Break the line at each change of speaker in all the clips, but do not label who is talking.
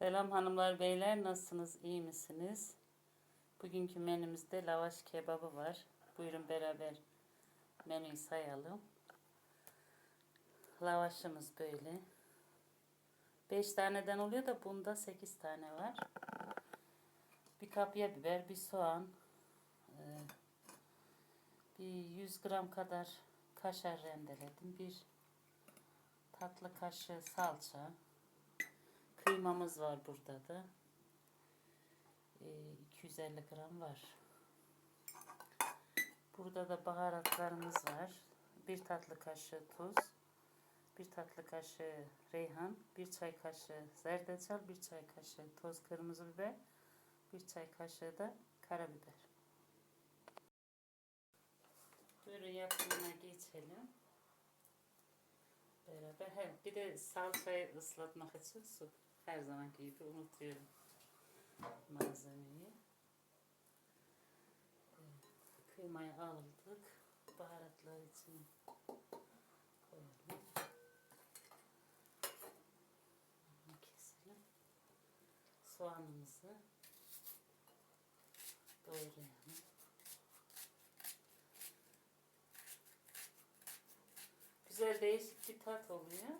Selam hanımlar beyler nasılsınız iyi misiniz? Bugünkü menümüzde lavaş kebabı var. Buyurun beraber menüyü sayalım. Lavaşımız böyle. 5 taneden oluyor da bunda 8 tane var. Bir kapya biber, bir soğan, e, bir 100 gram kadar kaşar rendeledim. Bir tatlı kaşığı salça, Kıymamız var burada da. Ee, 250 gram var. Burada da baharatlarımız var. Bir tatlı kaşığı tuz, bir tatlı kaşığı reyhan, bir çay kaşığı zerdeçal, bir çay kaşığı toz kırmızı biber, bir çay kaşığı da karabiber. Buyurun yapımına geçelim. Beraber. He, bir de salçayı ıslatmak için su. Her zamanki gibi unutuyorum malzemeyi. Kıymayı aldık. Baharatlar için koyalım. Keselim. Soğanımızı doğrayalım. Güzel değişik bir tat oluyor.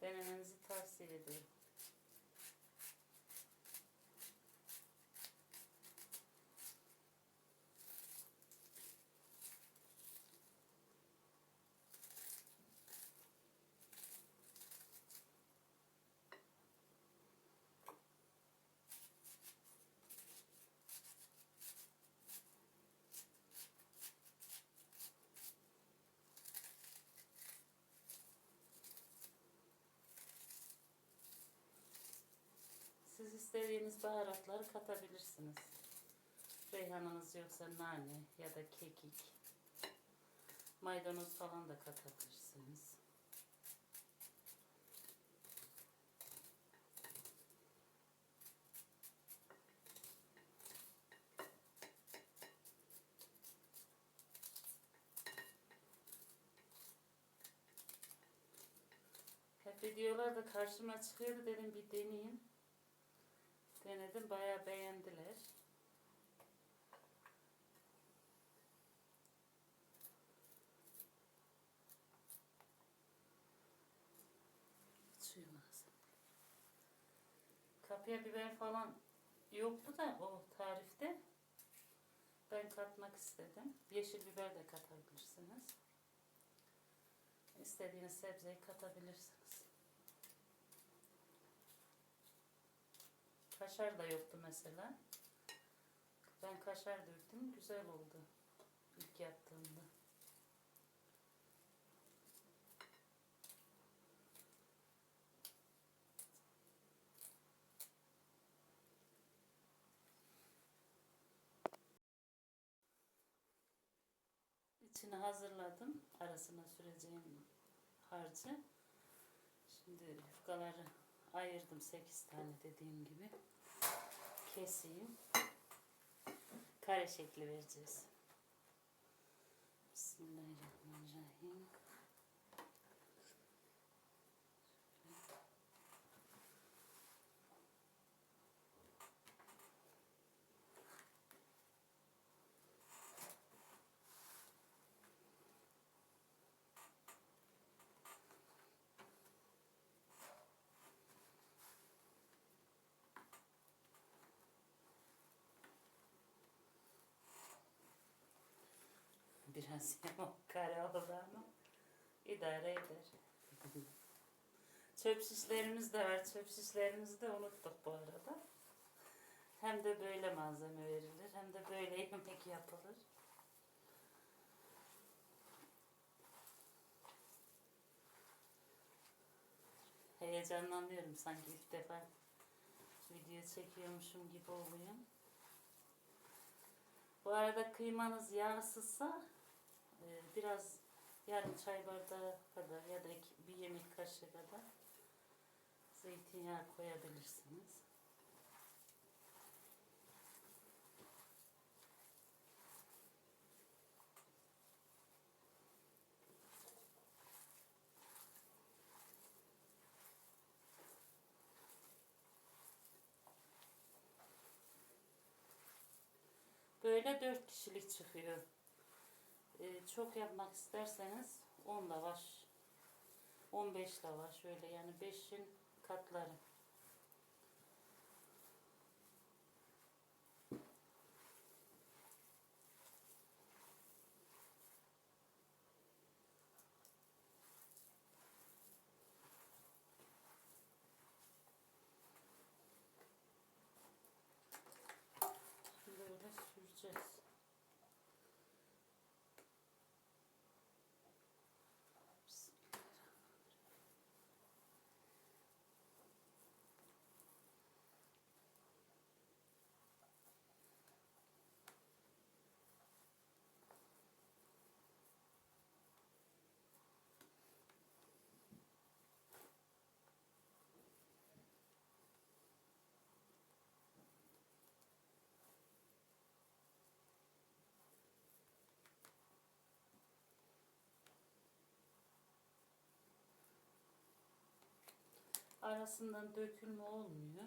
Denemenizi tavsiye ederim. Siz istediğiniz baharatları katabilirsiniz. Reyhanınız yoksa nane ya da kekik. Maydanoz falan da katabilirsiniz. Hep videolarda karşıma çıkıyordu dedim bir deneyeyim. Denedim bayağı beğendiler. Suyum. Kapya biber falan yoktu da o tarifte. Ben katmak istedim. Yeşil biber de katabilirsiniz. İstediğiniz sebzeyi katabilirsiniz. Kaşar da yoktu mesela. Ben kaşar döktüm. Güzel oldu. ilk yaptığımda. İçini hazırladım. Arasına süreceğim harcı. Şimdi yufkaları ayırdım 8 tane dediğim gibi. Keseyim. Kare şekli vereceğiz. Bismillahirrahmanirrahim. Biraz yamuk kare oldu ama idare eder. Çöp şişlerimiz de var. Çöp şişlerimizi de unuttuk bu arada. Hem de böyle malzeme verilir hem de böyle yemek yapılır. Heyecanlanıyorum sanki ilk defa video çekiyormuşum gibi oluyor. Bu arada kıymanız yağsızsa ee, biraz yarım çay bardağı kadar ya da bir yemek kaşığı kadar zeytinyağı koyabilirsiniz. Böyle dört kişilik çıkıyor. Ee, çok yapmak isterseniz 10 lavaş, 15 lavaş öyle yani 5'in katları. Böyle süreceğiz. Arasından dökülme olmuyor.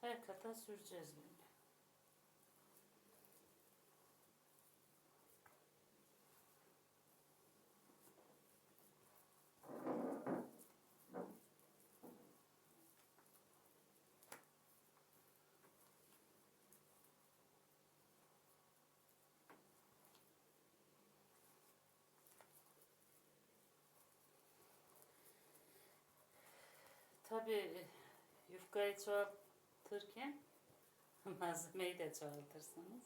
Her kata süreceğiz böyle. Tabii yufkayı çoğaltırken malzemeyi de çoğaltırsınız.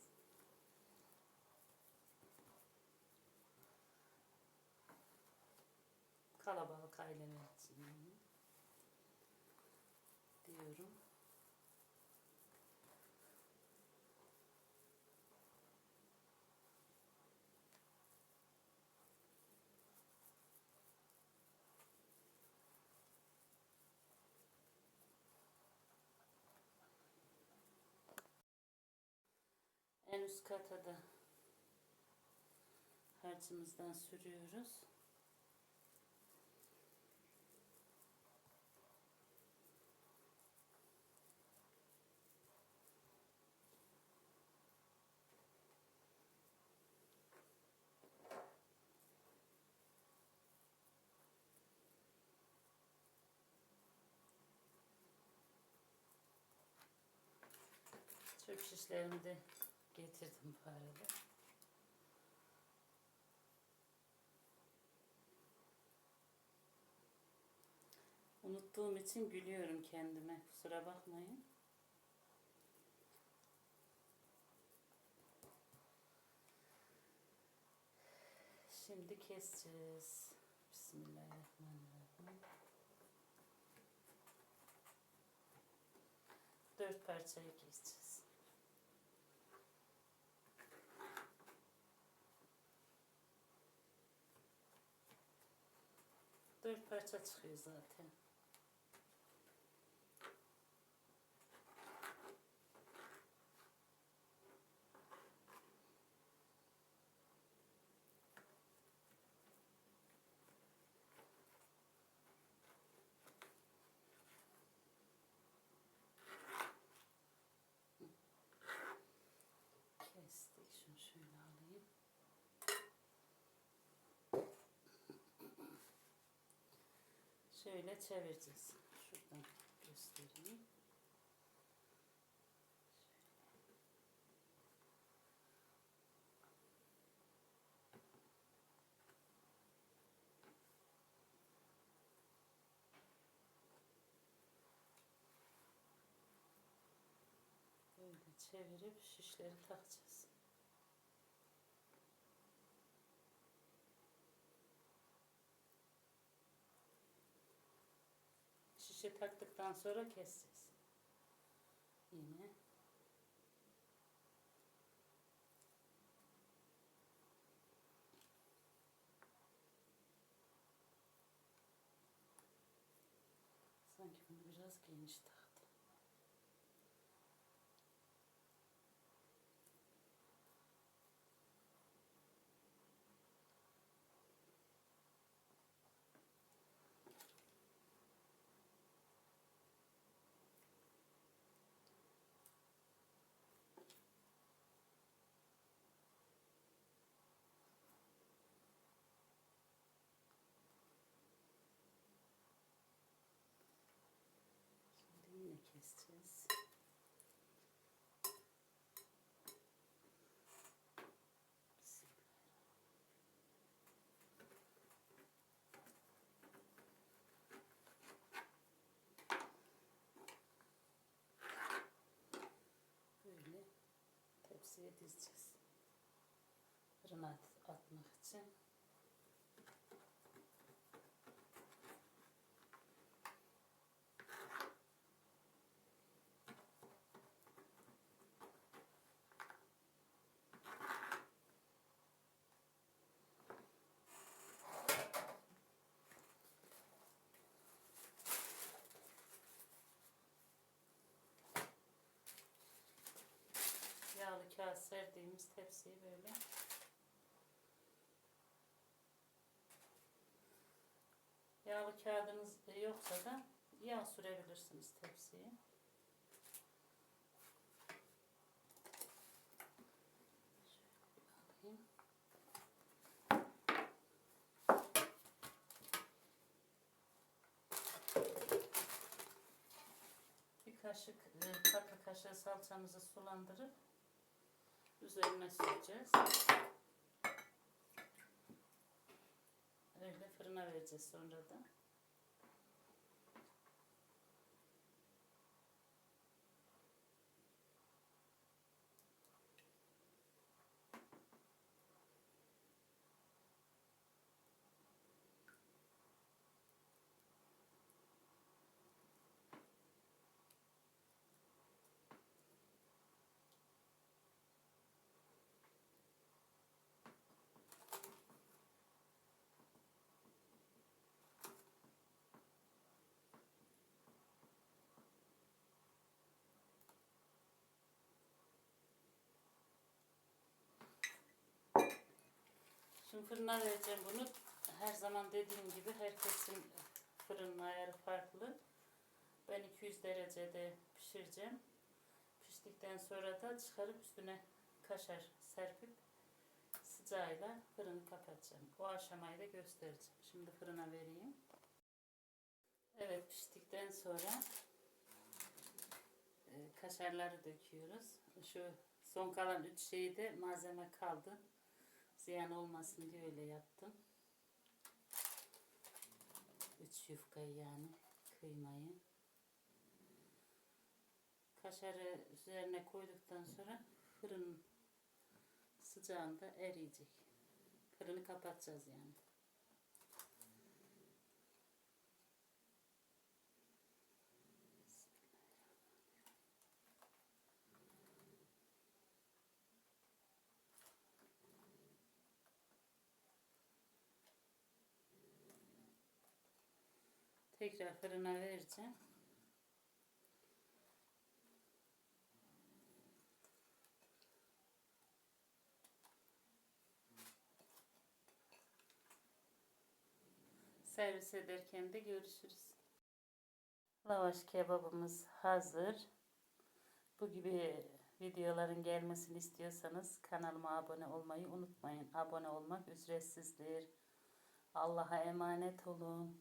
Kalabalık aileler için diyorum. En üst kata da harcımızdan sürüyoruz. Çöp şişlerimi de getirdim bu arada. Unuttuğum için gülüyorum kendime. Kusura bakmayın. Şimdi keseceğiz. Bismillahirrahmanirrahim. Dört parçayı keseceğiz. Dört parça çıkıyor zaten. Kestik. Şunu şöyle alayım. Şöyle çevireceğiz. Şuradan göstereyim. Böyle çevirip şişleri takacağız. Şişe taktıktan sonra keseceğiz. Yine. Sanki bunu biraz geniş taktım. Dizeceğiz. Böyle tepsiye dizeceğiz. Fırına at- atmak için. Kağıt serdiğimiz tepsiyi böyle Yağlı kağıdınız yoksa da yağ sürebilirsiniz tepsiye. Bir kaşık e, kaşığı salçamızı sulandırıp üzerine süreceğiz. Öyle fırına vereceğiz sonra da. Şimdi fırına vereceğim bunu. Her zaman dediğim gibi herkesin fırın ayarı farklı. Ben 200 derecede pişireceğim. Piştikten sonra da çıkarıp üstüne kaşar serpip sıcağıyla fırını kapatacağım. O aşamayı da göstereceğim. Şimdi fırına vereyim. Evet piştikten sonra e, kaşarları döküyoruz. Şu son kalan üç şeyi de malzeme kaldı. Ziyan olmasın diye öyle yaptım. Üç yufkayı yani kıymayı. Kaşarı üzerine koyduktan sonra fırın sıcağında eriyecek. Fırını kapatacağız yani. Tekrar fırına vereceğim. Servis ederken de görüşürüz. Lavaş kebabımız hazır. Bu gibi videoların gelmesini istiyorsanız kanalıma abone olmayı unutmayın. Abone olmak ücretsizdir. Allah'a emanet olun.